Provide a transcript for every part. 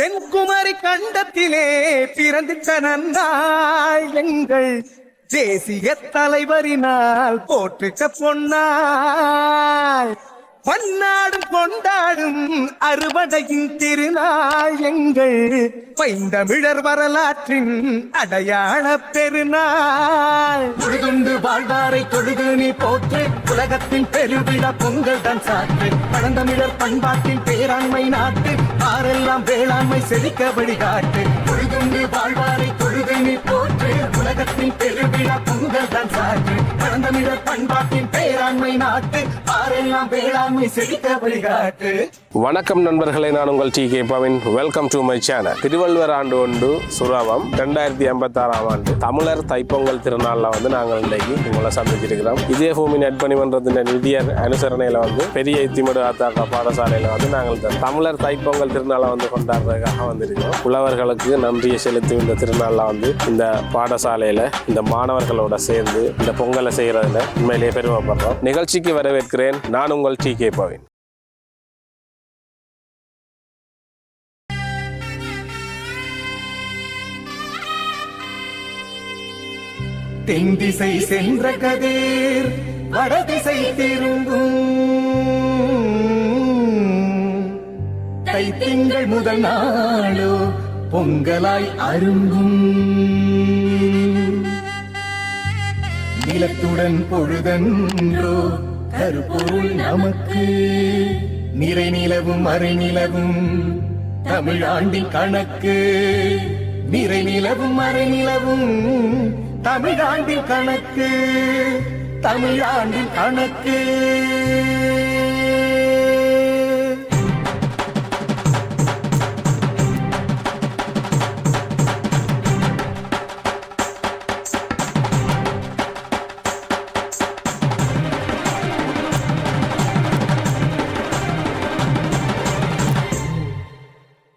தென்குமரி கண்டத்திலே பிறந்திட்ட நன்னாள் எங்கள் தேசிய தலைவரினால் போற்றுக்க பொன்னாள். பன்னாடும் கொண்டாடும் அறுவடையின் திருநாள் எங்கள் பைந்தமிழர் வரலாற்றின் அடையாள பெருநாள். தொழுதுண்டு வாழ்வாரை தொழுது நீ போற்று உலகத்தின் பெருவிழா பொங்கல் தான் சாற்று. பழந்தமிழர் பண்பாட்டின் பேராண்மை நாட்டு ஆரெல்லாம் வேளாண்மை செழிக்க வழிகாட்டு. தொழுதுண்டு வாழ்வாரை தொழுது நீ போற்று வணக்கம் நண்பர்களே நான் உங்கள் T K Pavin welcome to my channel Thiruvalluvar ஆண்டு ஒன்று சுரவம் ரெண்டாயிரத்தி எண்பத்தி ஆறாம் ஆண்டு. தமிழர் தைப்பொங்கல் திருநாளில் வந்து நாங்கள் இன்றைக்கு உங்களை சந்திச்சிருக்கிறோம் இதே பூமி நட்பணி மன்றத்தின் நிதியர் அனுசரணையில் வந்து பெரிய இத்திமடு ஆத்தாக்கா பாடசாலையில் வந்து நாங்கள் தமிழர் தைப்பொங்கல் திருநாளை வந்து கொண்டாடுறதுக்காக வந்திருக்கோம். உழவர்களுக்கு நன்றியை செலுத்தி இந்த திருநாளில் வந்து இந்த பாடசாலையில் இந்த மாணவர்களோட சேர்ந்து இந்த பொங்கலை செய்கிறதுல உண்மையிலேயே பெருமைப்படுறோம். நிகழ்ச்சிக்கு வரவேற்கிறேன். நான் உங்கள் டி கே பவின் தென் திசை சென்ற கதிர் வடதிசை திரும்பும். தைத்திங்கள் முதல் நாளோ பொங்கலாய் அரும்பும் நிலத்துடன் பொழுதன்றோ கருப்பொருள் நமக்கு. நிறை நிலவும் மறை நிலவும் தமிழாண்டின் கணக்கு. நிறை நிலவும் மறை நிலவும் தமிழாண்டின் கணக்கு. தமிழாண்டின் கணக்கு.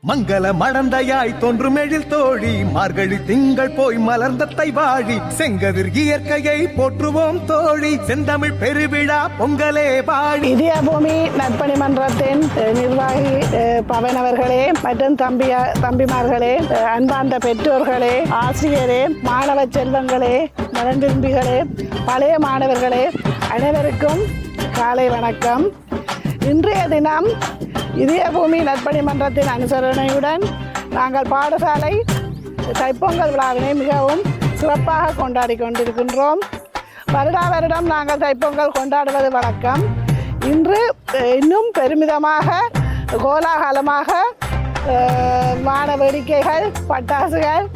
மங்கள மடந்தையாய் தோன்றும் எழில் தோழி. மார்கழி திங்கள் போய் மலர்ந்த வாழி செங்கதிர் இயற்கையை போற்றுவோம் தோழி. செந்தமிழ் பெருவிழா பொங்கலே வாழி இந்திய பூமி நற்பணி மன்றத்தின் நிர்வாகி பவனவர்களே பவன் அவர்களே மற்றும் தம்பியா தம்பிமார்களே அன்பார்ந்த பெற்றோர்களே ஆசிரியரே மாணவ செல்வங்களே நலன் விரும்பிகளே பழைய மாணவர்களே அனைவருக்கும் காலை வணக்கம். இன்றைய தினம் இதய பூமி நற்பணி மன்றத்தின் அனுசரணையுடன் நாங்கள் பாடசாலை தைப்பொங்கல் விழாவினை மிகவும் சிறப்பாக கொண்டாடி கொண்டிருக்கின்றோம். வருடா வருடம் நாங்கள் தைப்பொங்கல் கொண்டாடுவது வழக்கம். இன்று இன்னும் பெருமிதமாக கோலாகலமாக வான வேடிக்கைகள் பட்டாசுகள்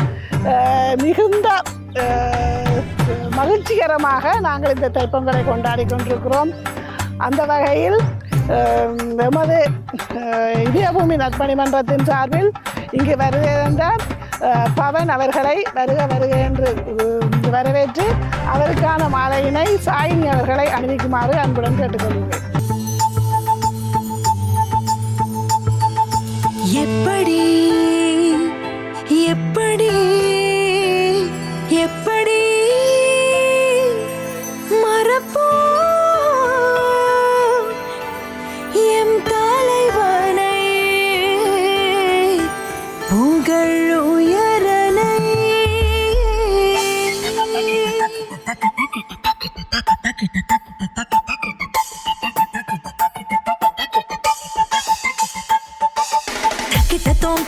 மிகுந்த மகிழ்ச்சிகரமாக நாங்கள் இந்த தைப்பொங்கலை கொண்டாடி கொண்டிருக்கிறோம். அந்த வகையில் எமது அஹ், இதயபூமி நற்பணி மன்றத்தின் சார்பில் இங்கு வருகின்ற பவன் அவர்களை வருக வருக என்று வரவேற்று அவருக்கான மாலையினை சாயினி அவர்களை அணிவிக்குமாறு அன்புடன் கேட்டுக்கொள்கிறேன். எப்படி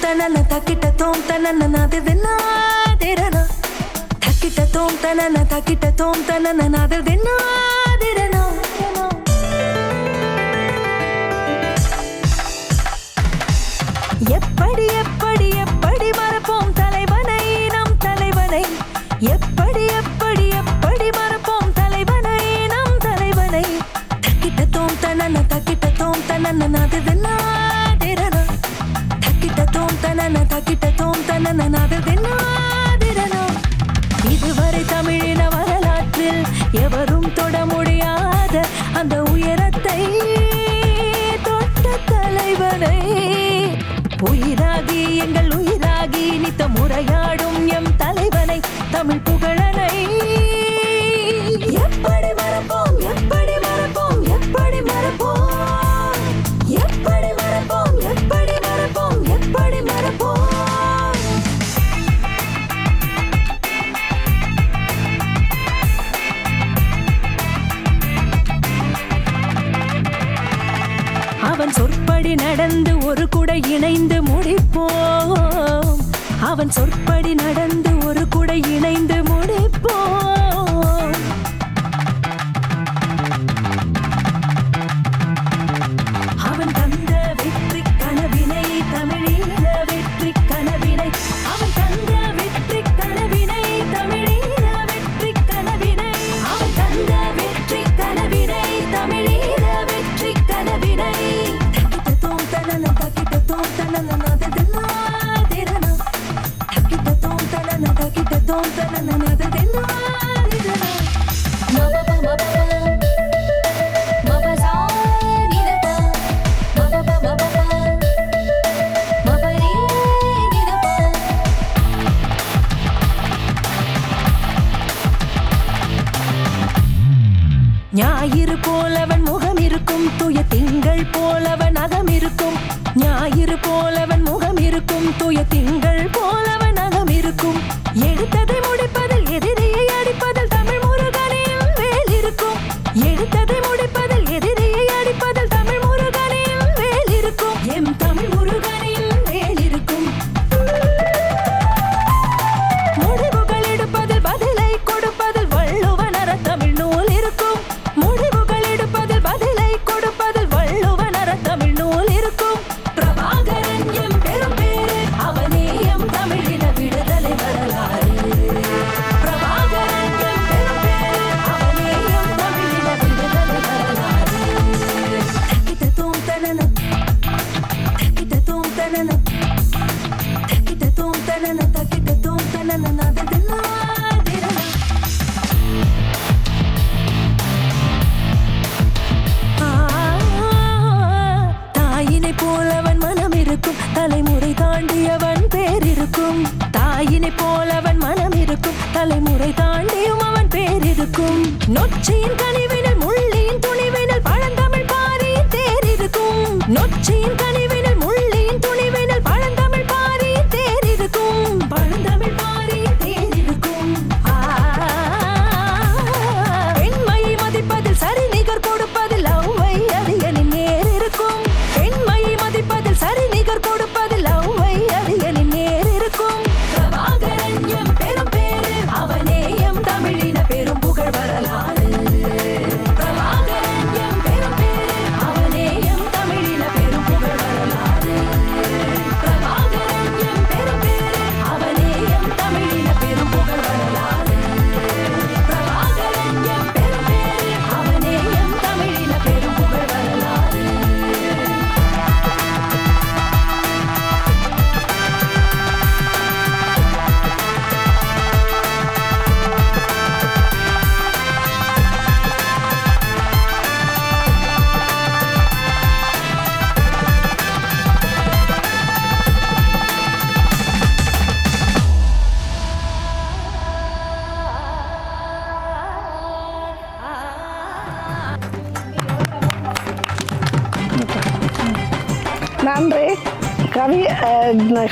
தக்கிட்ட தோம் தனன தக்கிட்ட தோம் தனன நாதிர்தின்னாதிரனா தக்கிட்ட தோம் தனன தக்கிட்ட தோம் தனன நாதிர்தின்னாதிரனா எப்படி எப்படி எப்படி தனன தக்கிட்ட தோம் தனன நாதிர்தின்னாதிரனா நடந்து ஒரு கூட இணைந்து முடிப்போம். அவன் சொற்படி நடந்து ஒரு கூட இணைந்து முடிப்போம். ஆட்சியின் கனிவினை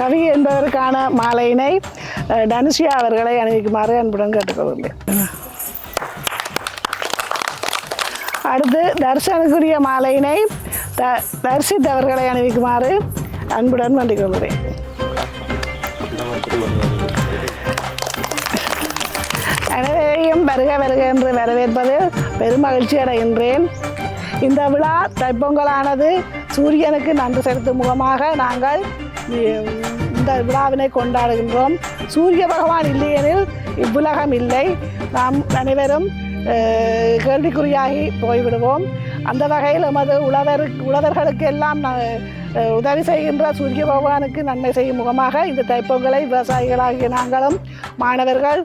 கவி என்பவருக்கான மாலையினை தனுஷியா அவர்களை அணிவிக்குமாறு அன்புடன் கேட்டுக்கொள்கிறேன். அடுத்து தர்ஷனுக்குரிய மாலையினை த தர்ஷித் அவர்களை அணிவிக்குமாறு அன்புடன் வேண்டிக் கொள்கிறேன் அனைவரையும் வருக வருக என்று வரவேற்பது பெருமகிழ்ச்சி அடைகின்றேன். இந்த விழா தைப்பொங்கலானது சூரியனுக்கு நன்றி செலுத்தும் முகமாக நாங்கள் இந்த விழாவினை கொண்டாடுகின்றோம். சூரிய பகவான் இல்லையெனில் இவ்வுலகம் இல்லை நாம் அனைவரும் கேள்விக்குறியாகி போய்விடுவோம். அந்த வகையில் நமது உழவர் உழவர்களுக்கு எல்லாம் உதவி செய்கின்ற சூரிய பகவானுக்கு நன்மை செய்யும் முகமாக இந்த தைப்பொங்கலை விவசாயிகளாகிய நாங்களும் மாணவர்கள்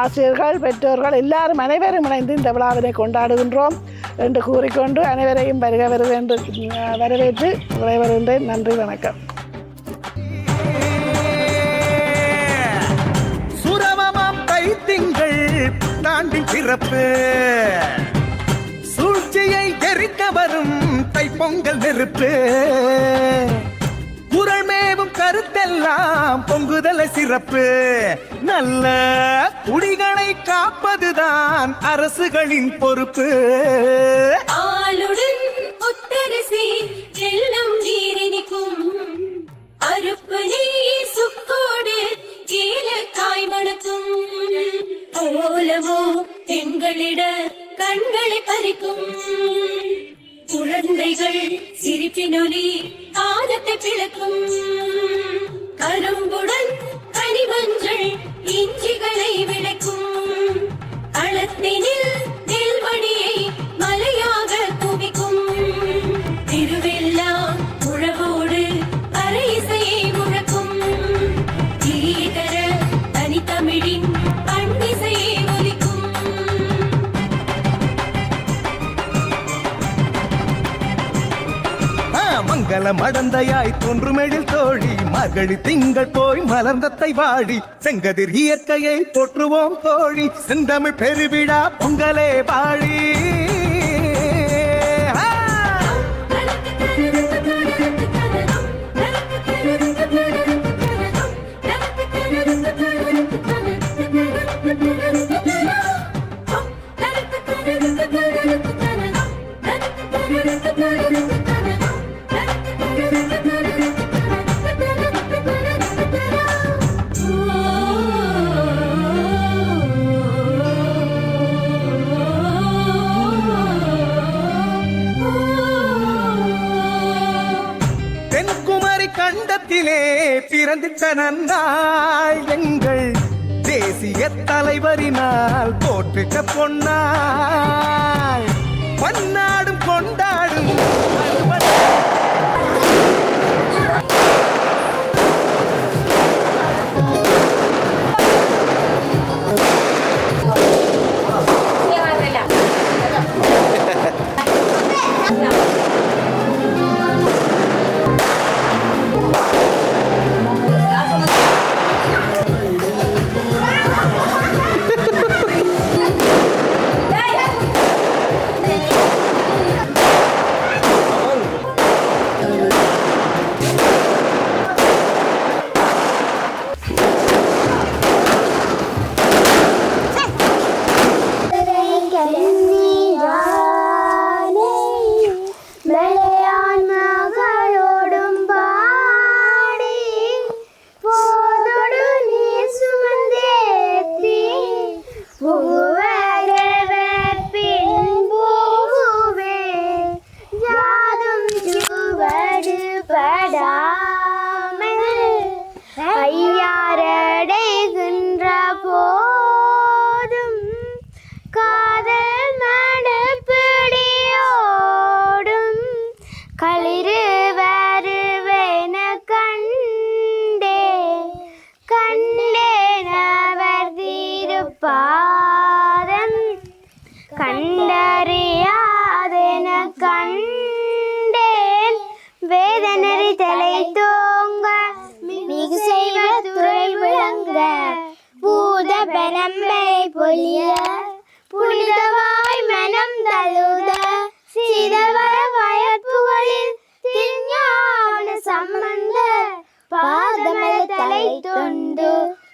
ஆசிரியர்கள் பெற்றோர்கள் எல்லாரும் அனைவரும் இணைந்து இந்த விழாவினை கொண்டாடுகின்றோம் என்று கூறிக்கொண்டு அனைவரையும் வருக வருவேன்று வரவேற்று உரை வருகின்றேன் நன்றி வணக்கம். புத்தாண்டின் சிறப்பு. சூழ்ச்சியை எரிக்க வரும் தைப்பொங்கல் நெருப்பு. குரல் மேவும் கருத்தெல்லாம் பொங்குதல சிறப்பு. நல்ல குடிகளை காப்பதுதான் அரசுகளின் பொறுப்பு. ஆளுடன் மேல மடந்தையாய் தோன்றுமெழில் தோழி மகளி திங்கள் போய் மலர்ந்தத்தை வாடி செங்கதிர் இயற்கையை போற்றுவோம் தோழி செந்தமிழ் பெருவிழா பொங்கலே வாழி Thank you. பிறந்திட்ட நன்னாள் எங்கள் தேசிய தலைவரினால் போற்றுக்க பொன்னாள் பன்னாடும் கொண்டாடும்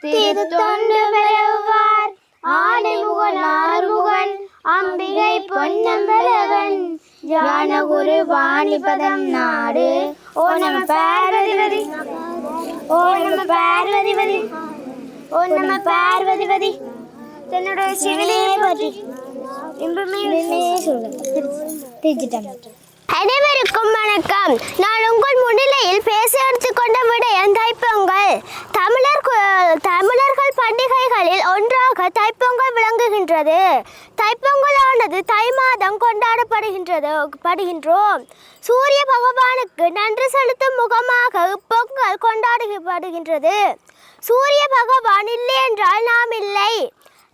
தொண்டு திருத்தொண்டு பெறுவார் ஆனைமுகன் ஆறுமுகன் அம்பிகை பொன்னம்பலவன் ஜானகுரு வாணிபதம் நாடு. ஓ நம பார்வதிபதி. ஓ நம பார்வதிபதி. ஓ பார்வதிபதி. தன்னுடைய சிவனையை பற்றி. இன்பமே அனைவருக்கும் வணக்கம். நான் உங்கள் முன்னிலையில் பேச எடுத்துக்கொண்ட விடயம் தைப்பொங்கல். தமிழர் தமிழர்கள் பண்டிகைகளில் ஒன்றாக தைப்பொங்கல் விளங்குகின்றது. தைப்பொங்கலானது தை மாதம் கொண்டாடப்படுகின்றது படுகின்றோம். சூரிய பகவானுக்கு நன்றி செலுத்தும் முகமாக இப்பொங்கல் கொண்டாடப்படுகின்றது. சூரிய பகவான் இல்லை என்றால் நாம் இல்லை.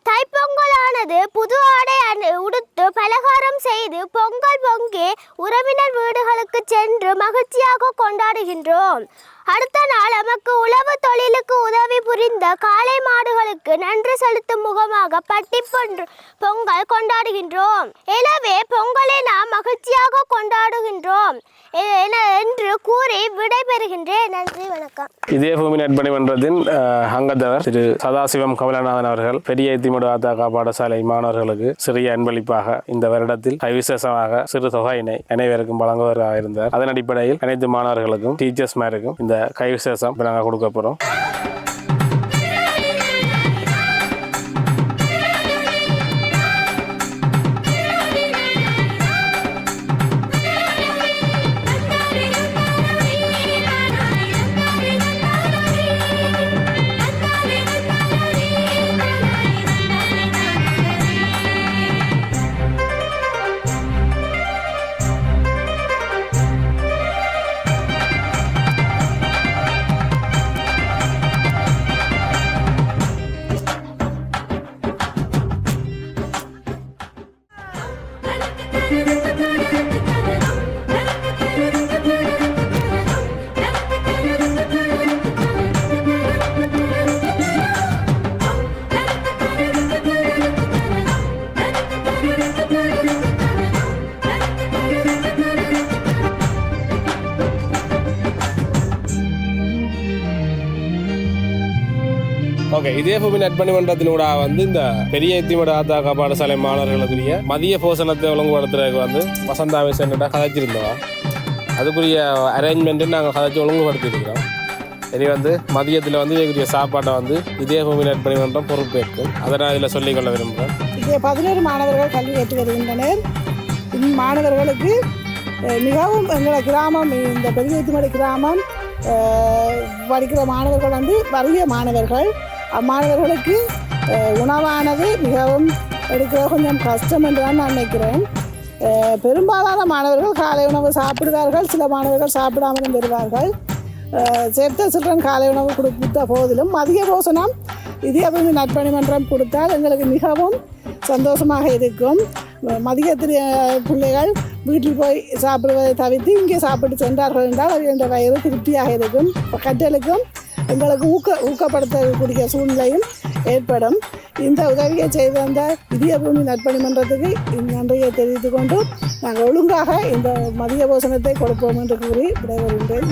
தைப்பொங்கலானது புது ஆடை உடுத்து பலகாரம் செய்து பொங்கல் பொங்கி உறவினர் வீடுகளுக்கு சென்று மகிழ்ச்சியாக கொண்டாடுகின்றோம். அடுத்த நாள் நமக்கு உழவு தொழிலுக்கு உதவி புரிந்த காளை மாடுகளுக்கு நன்றி செலுத்தும் முகமாக பட்டி பொங்கல் கொண்டாடுகின்றோம். எனவே பொங்கலை நாம் மகிழ்ச்சியாக கொண்டாடுகின்றோம். என- என்று கூறி விடைபெறுகின்றேன். நன்றி வணக்கம். இதே பூமி நட்பணி மன்றத்தின் அங்கத்தவர் திரு சதாசிவம் கமலநாதன் அவர்கள் பெரிய திமுக ஆத்தாக்கா பாடசாலை மாணவர்களுக்கு சிறிய அன்பளிப்பாக இந்த வருடத்தில் விசேஷமாக சிறு தொகையினை அனைவருக்கும் வழங்குவதாக இருந்தார் அதன் அடிப்படையில் அனைத்து மாணவர்களுக்கும் டீச்சர்ஸ்மாருக்கும் இந்த கைவிசேஷம் இப்போ நாங்கள் கொடுக்க போகிறோம் Música இதே பூமி நட்பணி மன்றத்தினூட வந்து இந்த பெரிய எத்திமட ஆத்தாக்கா பாடசாலை மாணவர்களுக்குரிய மதிய போஷணத்தை ஒழுங்குபடுத்துறதுக்கு வந்து வசந்தாவை சென்றுட்டா கதைச்சிருந்தோம். அதுக்குரிய அரேஞ்ச்மெண்ட்டு நாங்கள் கதைச்சி ஒழுங்குபடுத்தியிருக்கிறோம். இனி வந்து மதியத்தில் வந்து இதுக்குரிய சாப்பாட்டை வந்து இதே பூமி நட்பணி மன்றம் பொறுப்பேற்கும். அதை நான் இதில் சொல்லிக்கொள்ள விரும்புகிறேன். இங்கே பதினேழு மாணவர்கள் கல்வி கற்று வருகின்றனர். மாணவர்களுக்கு மிகவும் எங்களோட கிராமம் இந்த பெரியத்துமலை கிராமம் படிக்கிற மாணவர்கள் வந்து வறிய மாணவர்கள். அம்மாணவர்களுக்கு உணவானது மிகவும் எடுக்கிற கொஞ்சம் கஷ்டம் என்று தான் நான் நினைக்கிறேன். பெரும்பாலான மாணவர்கள் காலை உணவு சாப்பிடுவார்கள் சில மாணவர்கள் சாப்பிடாமலும் வருவார்கள் சேர்த்த சில்ட்ரன் காலை உணவு கொடுத்த போதிலும் மதிய போசனம் இதே வந்து நற்பணி மன்றம் கொடுத்தால் எங்களுக்கு மிகவும் சந்தோஷமாக இருக்கும். மதியத்திரிய பிள்ளைகள் வீட்டில் போய் சாப்பிடுவதை தவிர்த்து இங்கே சாப்பிட்டு சென்றார்கள் என்றால் அது என்ற வயிறு திருப்தியாக இருக்கும். கற்றலுக்கும் எங்களுக்கு ஊக்க ஊக்கப்படுத்தக்கூடிய சூழ்நிலையும் ஏற்படும். இந்த உதவியை செய்து வந்த இந்திய பூமி நற்பணி மன்றத்துக்கு நன்றியை தெரிவித்து கொண்டு நாங்கள் ஒழுங்காக இந்த மதிய போசனத்தை கொடுப்போம் என்று கூறி விடைபெறுகின்றேன்.